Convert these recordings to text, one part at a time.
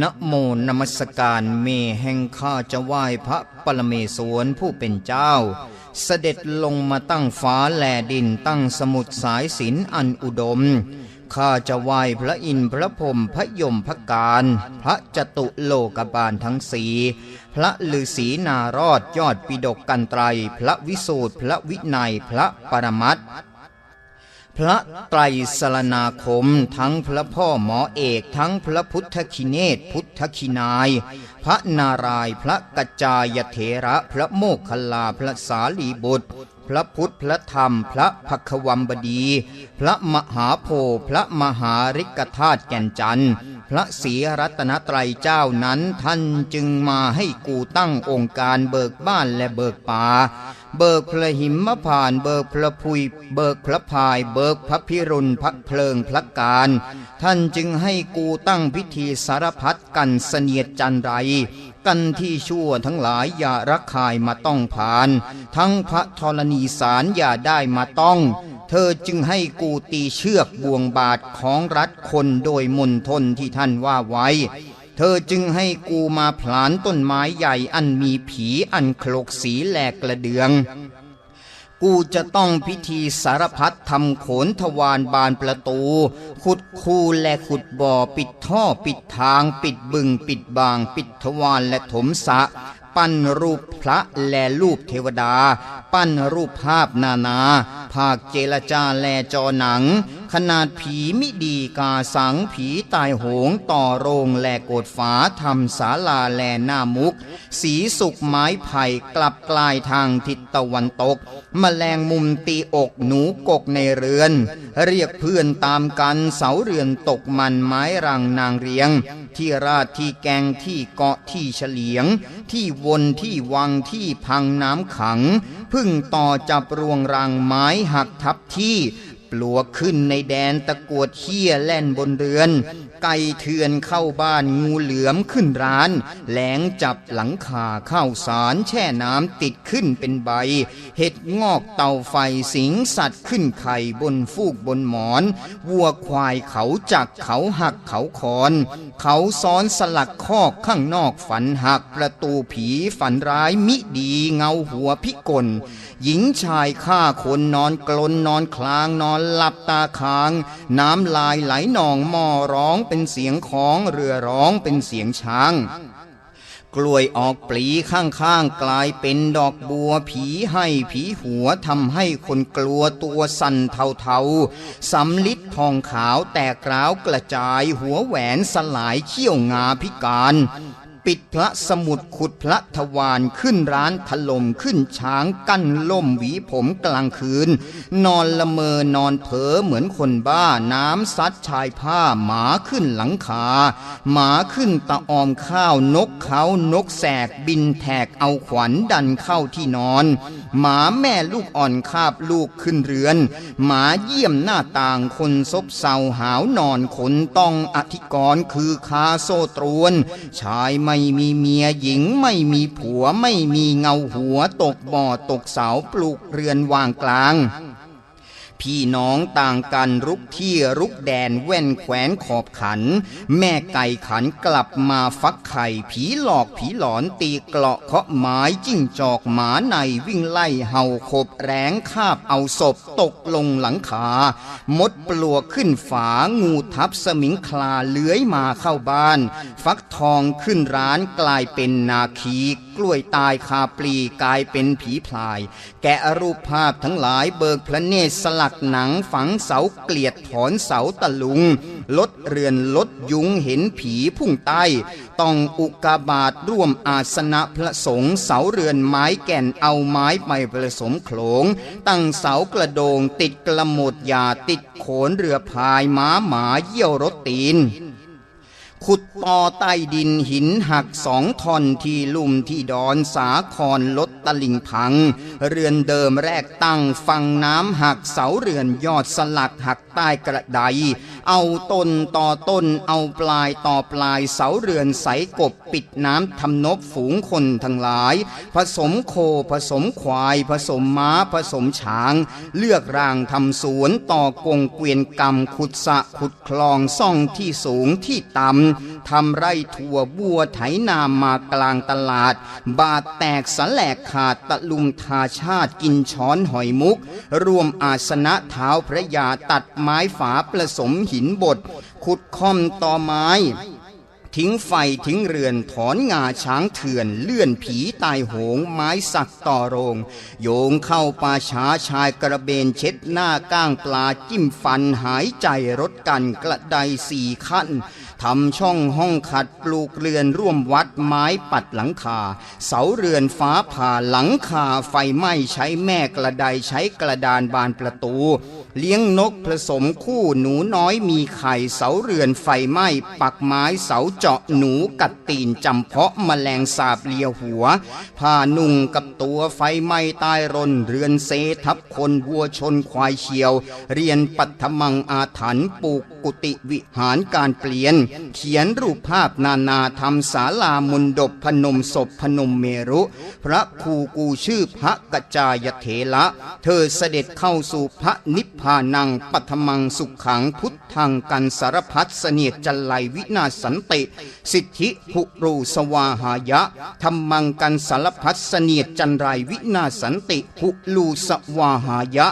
นะโมนมัสการเมแห่งข้าจะไหว้พระปรเมศวรผู้เป็นเจ้า เสด็จลงมาตั้งฟ้าแลดินตั้งสมุดสายสินอันอุดมข้าจะไหว้พระอินทร์พระพรหมพระยมพระการ พระจตุโลกบาลทั้งสีพระฤาษีนารอดยอดปิดกกันไตร พระวิสูตรพระวินัยพระปรมัตถ์ พระไตรสรณาคม ทั้งพระพ่อหมอเอกทั้งพระพุทธคิเนศพุทธคินาย พระนารายพระกัจจายเถระพระโมคคัลลาพระสาลีบุตร พระพุทธพระธรรม พระภักวัมบดี พระมหาโพธิ์พระมหาริกธาตุแก่นจันทร์พระศรีรัตนตรัยเจ้านั้นท่านจึงมาให้กูตั้งองค์การเบิกบ้านและเบิกป่า เบิกพระหิมพาน เบิกพระพุย เบิกพระพาย เบิกพระพิรุณพระเพลิงพระการ ท่านจึงให้กูตั้งพิธีสารพัดกันเสนียดจันไร กันที่ชั่วทั้งหลายอย่ารักคายมาต้องผ่าน ทั้งพระธรณีสารอย่าได้มาต้อง เธอจึงให้กูตีเชือกบ่วงบาทของรัฐคนโดยมนทนที่ท่านว่าไว้ เธอจึงให้กูมาผลานต้นไม้ใหญ่อันมีผีอันโคลกสีแหลกกระเดือง กูจะต้องพิธีสารพัดทำโขนทวารบานประตู ขุดคูและขุดบ่อปิดท่อปิดทางปิดบึงปิดบาง ปิดทวารและถมสะปั้นรูปพระและรูปเทวดา ปั้นรูปภาพนานา ภาคเจรจาและจอหนัง ขนาดผีมิดีกาสังผีตายโหงต่อโรงแลโกดฝาทำศาลาแลหน้ามุก สีสุกไม้ไผ่กลับกลายทางทิศตะวันตกแมลงมุมตีอกหนูกกในเรือน เรียกเพื่อนตามกันเสาเรือนตกมันไม้รังนางเรียง ที่ราดที่แกงที่เกาะที่เฉลียง ที่วนที่วังที่พังน้ำขัง พึ่งต่อจับรวงรังไม้หักทับที่ ปลวกขึ้นในแดนตะกวดเขี้ยแล่นบนเรือน ไก่เถื่อนเข้าบ้านงูเหลือมขึ้นร้าน แหลงจับหลังคาเข้าสารแช่น้ำติดขึ้นเป็นใบ เห็ดงอกเตาไฟสิงสัตว์ขึ้นไข่บนฟูกบนหมอน วัวควายเขาจักเขาหักเขาคอน เขาซ้อนสลักคอกข้างนอกฝันหักประตูผีฝันร้ายมิดีเงาหัวพิกล หญิงชายฆ่าคนนอนกลนนอนคลางนอนหลับตาค้าง น้ำลายไหลนองหม้อร้องเป็นเสียงของเรือร้องเป็นเสียงช้างกล้วยออกปลีข้างๆกลายเป็นดอกบัวผีให้ผีหัวทำให้คนกลัวตัวสั่นเทาๆสำลิดทองขาวแตกร้าวกระจายหัวแหวนสลายเขี้ยวงาพิการ ปิดพระสมุดขุดพระทวารขึ้นร้านถล่มขึ้นช้างกั้นล่มหวีผมกลางคืน นอนละเมอนอนเผลอเหมือนคนบ้าน้ำซัดชายผ้าหมาขึ้นหลังคา หมาขึ้นตะออมข้าวนกเขานกแสกบินแทกเอาขวัญดันเข้าที่นอน หมาแม่ลูกอ่อนคาบลูกขึ้นเรือน หมาเยี่ยมหน้าต่างคนซบเซาหาวนอนขนต้องอธิกรณ์คือคาโซตรวนชายมไม่มีเมียหญิงไม่มีผัวไม่มีเงาหัวตกบ่อตกเสาปลูกเรือนวางกลาง พี่น้องต่างกันรุกที่รุกแดนแว่นแขวนขอบขัน แม่ไก่ขันกลับมาฟักไข่ ผีหลอกผีหลอนตีเกราะเคาะไม้จิ้งจอกหมาในวิ่งไล่เห่าขบแรงคาบเอาศพตกลงหลังคามดปลวกขึ้นฝางูทับสมิงคลาเลื้อยมาเข้าบ้าน ฟักทองขึ้นร้านกลายเป็นนาคีกล้วยตายคาปลีกลายเป็นผีพลาย แกะรูปภาพทั้งหลายเบิกพระเนตรสลักหนังฝังเสาเกลียดถอนเสาตะลุง ลดเรือนลดยุงเห็นผีพุ่งใต้ ต้องอุกาบาตร่วมอาสนะพระสงฆ์เสาเรือนไม้แก่นเอาไม้ไปผสมโขลง ตั้งเสากระโดงติดกระหมดยาติดโขนเรือพายม้าหมาเยี่ยวรถตีนขุดต่อใต้ดินหินหักสองท่อนที่ลุ่มที่ดอนสาครลดตะลิ่งพัง เรือนเดิมแรกตั้งฟังน้ำหักเสาเรือนยอดสลักหักใต้กระไดเอาต้นต่อต้นเอาปลายต่อปลายเสาเรือนใสกบปิดน้ำทำนบฝูงคนทั้งหลาย ผสมโคผสมควาย ผสมม้าผสมช้าง เลือกร่างทำสวนต่อกงเกวียนกรรมขุดสะขุดคลองซ่องที่สูงที่ต่ำทำไร่ถั่วบัวไถนามมากลางตลาด บาดแตกสแลกขาดตะลุมทาชาติกินช้อนหอยมุก รวมอาสนะเท้าพระยาตัดไม้ฝาผสมหินบดขุดค่อมต่อไม้ทิ้งไฟทิ้งเรือนถอนงาช้างเถื่อน เลื่อนผีตายโหง ไม้สักต่อโรง โยงเข้าป่าช้าชายกระเบนเช็ดหน้าก้างปลาจิ้มฟันหายใจรถกันกระไดสี่ขั้น ทำช่องห้องขัดปลูกเรือนร่วมวัดไม้ปัดหลังคา เสาเรือนฟ้าผ่าหลังคาไฟไหม้ใช้แม่กระไดใช้กระดานบานประตูเลี้ยงนกผสมคู่หนูน้อยมีไข่เสาเรือนไฟไหม้ปักไม้เสาเจาะหนูกัดตีนจำเพาะแมลงสาบเลียหัวผ้านุ่งกับตัวไฟไหม้ตายรนเรือนเซทับคนวัวชนควายเชียว เรียนปัทมังอาถรรพ์ปลูกกุฏิวิหารการเปลี่ยน เขียนรูปภาพนานาทำศาลามนดบพนมศพพนมเมรุ พระครูกูชื่อพระกจายเถระเธอเสด็จเข้าสู่พระนิพพานังปัทมังสุขขังพุทธังกันสารพัดเสนียจันไลวินาศสันติสิทธิภุรูสวาหายะธรรมังกันสารพัดเสนียจันไรวินาศสันติภุลูสวาหายะ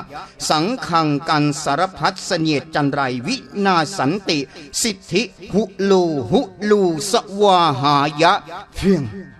สังขังกันสารพัดเสนียจันไรวินาศสันติ สิทธิภุลูหุลูสวาหายะเพียง